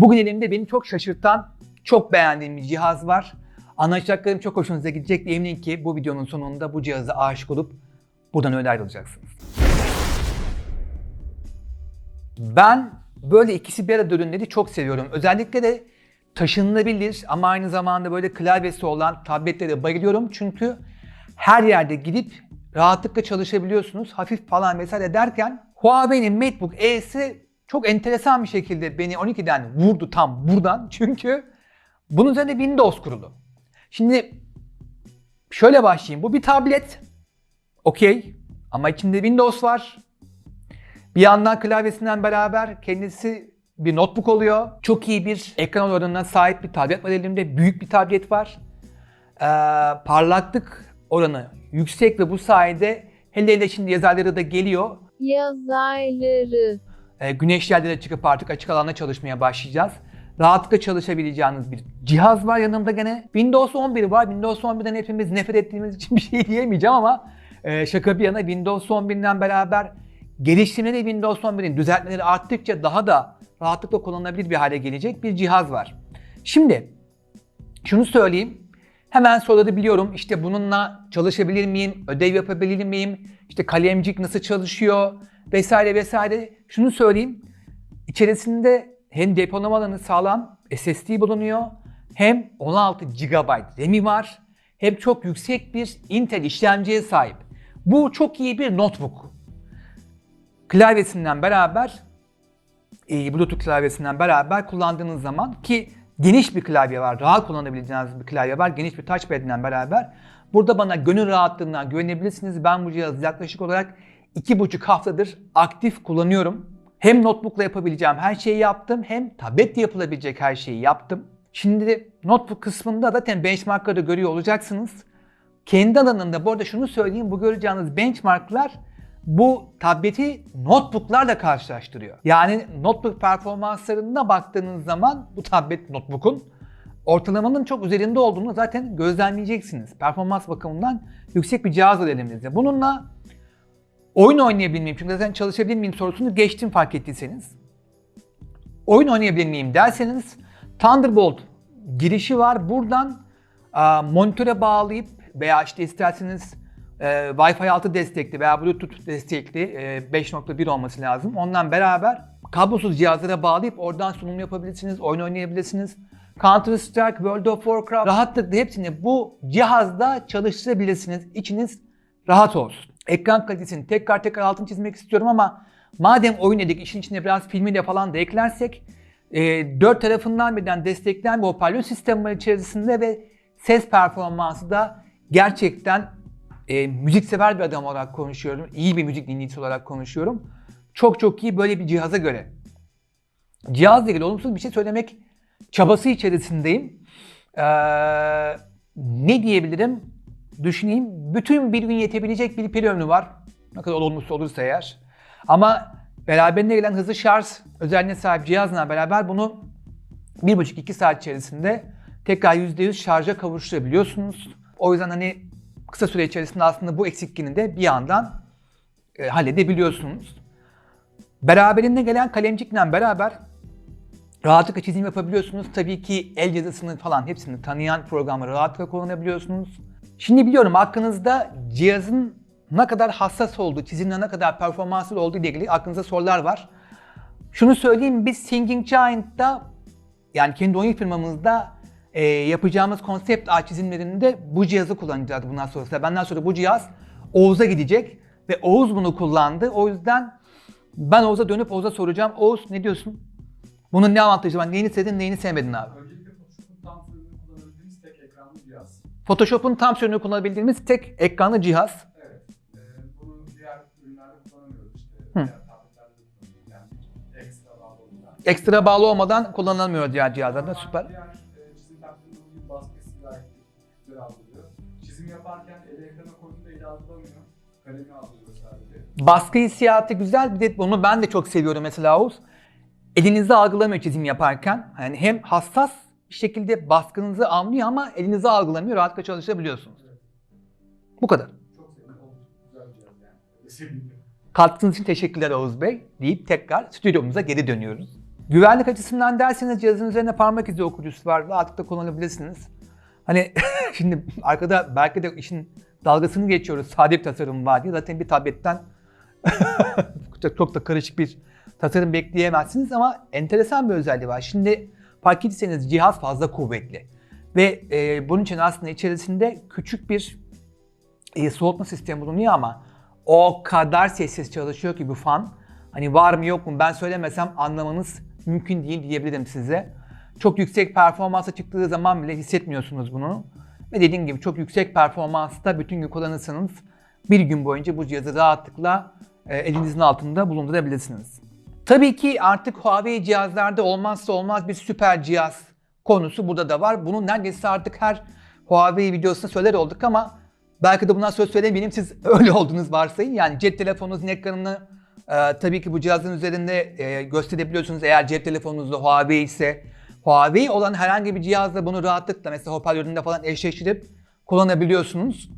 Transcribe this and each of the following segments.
Bugün elimde beni çok şaşırtan, çok beğendiğim bir cihaz var. Anlatacaklarım çok hoşunuza gidecek. Eminim ki bu videonun sonunda bu cihaza aşık olup buradan öyle ayrılacaksınız. Ben böyle ikisi bir arada ürünleri çok seviyorum. Özellikle de taşınılabilir ama aynı zamanda böyle klavyesi olan tabletlere bayılıyorum. Çünkü her yerde gidip rahatlıkla çalışabiliyorsunuz. Hafif falan vesaire derken Huawei'nin MateBook E'si çok enteresan bir şekilde beni 12'den vurdu tam buradan. Çünkü bunun üzerine Windows kurulu. Şimdi şöyle başlayayım. Bu bir tablet. Okey. Ama içinde Windows var. Bir yandan klavyesinden beraber kendisi bir notebook oluyor. Çok iyi bir ekran oranına sahip bir tablet var elimde. Büyük bir tablet var. Ee, parlaklık oranı yüksek ve bu sayede hele hele şimdi yazarları da geliyor. Yaz Ee, güneş yerlere çıkıp artık açık alanda çalışmaya başlayacağız. Rahatlıkla çalışabileceğiniz bir cihaz var yanımda gene. Windows 11 var. Windows 11'den hepimiz nefret ettiğimiz için bir şey diyemeyeceğim ama e, şaka bir yana Windows 11'den beraber geliştirmeleri Windows 11'in düzeltmeleri arttıkça daha da rahatlıkla kullanılabilir bir hale gelecek bir cihaz var. Şimdi şunu söyleyeyim. Hemen soruları biliyorum. İşte bununla çalışabilir miyim? Ödev yapabilir miyim? İşte kalemcik nasıl çalışıyor? Vesaire vesaire. Şunu söyleyeyim. İçerisinde hem depolama alanı sağlam SSD bulunuyor. Hem 16 GB RAM'i var. Hem çok yüksek bir Intel işlemciye sahip. Bu çok iyi bir notebook. Klavyesinden beraber e, Bluetooth klavyesinden beraber kullandığınız zaman ki geniş bir klavye var, rahat kullanabileceğiniz bir klavye var, geniş bir touchpad'den beraber burada bana gönül rahatlığından güvenebilirsiniz. Ben bu cihazı yaklaşık olarak iki buçuk haftadır aktif kullanıyorum. Hem notebookla yapabileceğim her şeyi yaptım, hem tabletle yapılabilecek her şeyi yaptım. Şimdi notebook kısmında zaten benchmarkları görüyor olacaksınız. Kendi alanında bu arada şunu söyleyeyim, bu göreceğiniz benchmarklar bu tableti notebooklarla karşılaştırıyor. Yani notebook performanslarına baktığınız zaman bu tablet notebook'un ortalamanın çok üzerinde olduğunu zaten gözlemleyeceksiniz. Performans bakımından yüksek bir cihaz var elimizde. Bununla oyun oynayabilir miyim? Çünkü zaten çalışabilir miyim sorusunu geçtim fark ettiyseniz. Oyun oynayabilir miyim derseniz Thunderbolt girişi var. Buradan a, monitöre bağlayıp veya işte isterseniz e, Wi-Fi 6 destekli veya Bluetooth destekli e, 5.1 olması lazım. Ondan beraber kablosuz cihazlara bağlayıp oradan sunum yapabilirsiniz, oyun oynayabilirsiniz. Counter Strike, World of Warcraft rahatlıkla hepsini bu cihazda çalıştırabilirsiniz. İçiniz rahat olsun. Ekran kalitesini tekrar tekrar altını çizmek istiyorum ama madem oyun dedik işin içine biraz filmiyle falan da eklersek e, dört tarafından birden desteklenen bir hoparlör sistemi içerisinde ve ses performansı da gerçekten e, müziksever bir adam olarak konuşuyorum. İyi bir müzik dinleyicisi olarak konuşuyorum. Çok çok iyi böyle bir cihaza göre. Cihazla ilgili olumsuz bir şey söylemek çabası içerisindeyim. Ee, ne diyebilirim? Düşüneyim. Bütün bir gün yetebilecek bir pil ömrü var. Ne kadar olumsuz olursa eğer. Ama beraberinde gelen hızlı şarj özelliğine sahip cihazla beraber bunu 1,5-2 saat içerisinde tekrar %100 şarja kavuşturabiliyorsunuz. O yüzden hani kısa süre içerisinde aslında bu eksikliğini de bir yandan e, halledebiliyorsunuz. Beraberinde gelen kalemcikle beraber rahatlıkla çizim yapabiliyorsunuz. Tabii ki el yazısını falan hepsini tanıyan programları rahatlıkla kullanabiliyorsunuz. Şimdi biliyorum aklınızda cihazın ne kadar hassas olduğu, çizimde ne kadar performanslı olduğu ile ilgili aklınızda sorular var. Şunu söyleyeyim biz Singing Giant'ta yani kendi oyun firmamızda e, yapacağımız konsept ağ çizimlerinde bu cihazı kullanacağız bundan sonra. Benden sonra bu cihaz Oğuz'a gidecek ve Oğuz bunu kullandı. O yüzden ben Oğuz'a dönüp Oğuz'a soracağım. Oğuz ne diyorsun? Bunun ne avantajı var? Neyini sevdin, neyini sevmedin abi? Öncelikle Photoshop'un tam sürümünü kullanabildiğimiz tek ekranlı cihaz. Photoshop'un tam sürümünü kullanabildiğimiz tek ekranlı cihaz. Evet. Ee, bunu diğer ürünlerde kullanamıyoruz işte. Hı. Diğer tabletlerde de kullanıyoruz. Yani ekstra bağlı olmadan. Ekstra bağlı olmadan kullanılamıyor diğer cihazlarda. Süper. Diğer yaparken eli ekrana koyduğunda eli algılamıyor. Kalemi algılıyor sadece. Baskı hissiyatı güzel. Bir de bunu ben de çok seviyorum mesela Oğuz. Elinizde algılamıyor çizim yaparken. Yani hem hassas bir şekilde baskınızı anlıyor ama elinizde algılamıyor. Rahatlıkla çalışabiliyorsunuz. Bu kadar. Çok sevdim. Oldukça güzel bir cihaz yani. Öyle söyleyeyim. Katkınız için teşekkürler Oğuz Bey deyip tekrar stüdyomuza geri dönüyoruz. Güvenlik açısından derseniz cihazın üzerine parmak izi okuyucusu var. Rahatlıkla kullanabilirsiniz. Hani şimdi arkada belki de işin dalgasını geçiyoruz. Sade bir tasarım var diye. Zaten bir tabletten çok, çok da karışık bir tasarım bekleyemezsiniz ama enteresan bir özelliği var. Şimdi fark ettiyseniz cihaz fazla kuvvetli. Ve e, bunun için aslında içerisinde küçük bir e, soğutma sistemi bulunuyor ama o kadar sessiz çalışıyor ki bu fan. Hani var mı yok mu ben söylemesem anlamanız mümkün değil diyebilirim size. Çok yüksek performansa çıktığı zaman bile hissetmiyorsunuz bunu. Ve dediğim gibi çok yüksek performansta bütün gün kullanırsanız bir gün boyunca bu cihazı rahatlıkla e, elinizin altında bulundurabilirsiniz. Tabii ki artık Huawei cihazlarda olmazsa olmaz bir süper cihaz konusu burada da var. Bunu neredeyse artık her Huawei videosunda söyler olduk ama belki de bundan sonra söylemeyelim siz öyle olduğunuz varsayın. Yani cep telefonunuzun ekranını e, tabii ki bu cihazın üzerinde e, gösterebiliyorsunuz. Eğer cep telefonunuzda Huawei ise Huawei olan herhangi bir cihazla bunu rahatlıkla mesela hoparlöründe falan eşleştirip kullanabiliyorsunuz.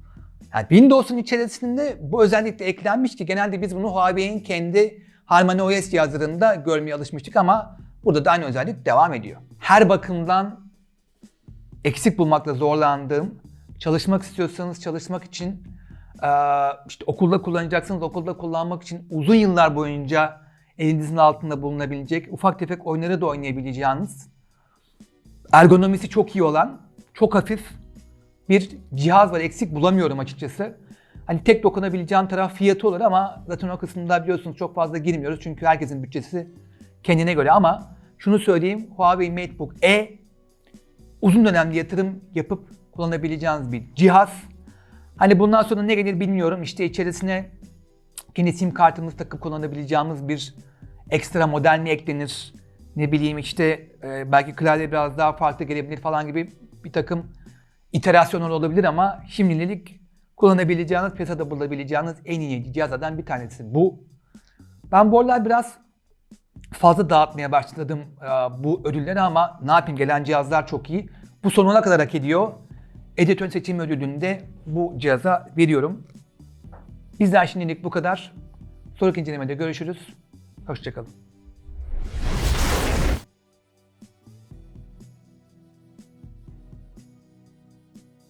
Yani Windows'un içerisinde bu özellik de eklenmiş ki genelde biz bunu Huawei'in kendi Harmony OS cihazlarında görmeye alışmıştık ama burada da aynı özellik devam ediyor. Her bakımdan eksik bulmakta zorlandığım, çalışmak istiyorsanız çalışmak için, işte okulda kullanacaksınız, okulda kullanmak için uzun yıllar boyunca elinizin altında bulunabilecek, ufak tefek oyunları da oynayabileceğiniz, ergonomisi çok iyi olan, çok hafif bir cihaz var. Eksik bulamıyorum açıkçası. Hani tek dokunabileceğim taraf fiyatı olur ama zaten o kısımda biliyorsunuz çok fazla girmiyoruz. Çünkü herkesin bütçesi kendine göre ama şunu söyleyeyim Huawei MateBook E uzun dönemli yatırım yapıp kullanabileceğiniz bir cihaz. Hani bundan sonra ne gelir bilmiyorum. İşte içerisine kendi sim kartımızı takıp kullanabileceğimiz bir ekstra model mi eklenir? Ne bileyim işte e, belki klavye biraz daha farklı gelebilir falan gibi bir takım iterasyonlar olabilir ama şimdilik kullanabileceğiniz, piyasada bulabileceğiniz en iyi cihazlardan bir tanesi bu. Ben bu aralar biraz fazla dağıtmaya başladım e, bu ödülleri ama ne yapayım gelen cihazlar çok iyi. Bu sonuna kadar hak ediyor. Editör seçim ödülünü de bu cihaza veriyorum. Bizden şimdilik bu kadar. Sonraki incelemede görüşürüz. Hoşçakalın.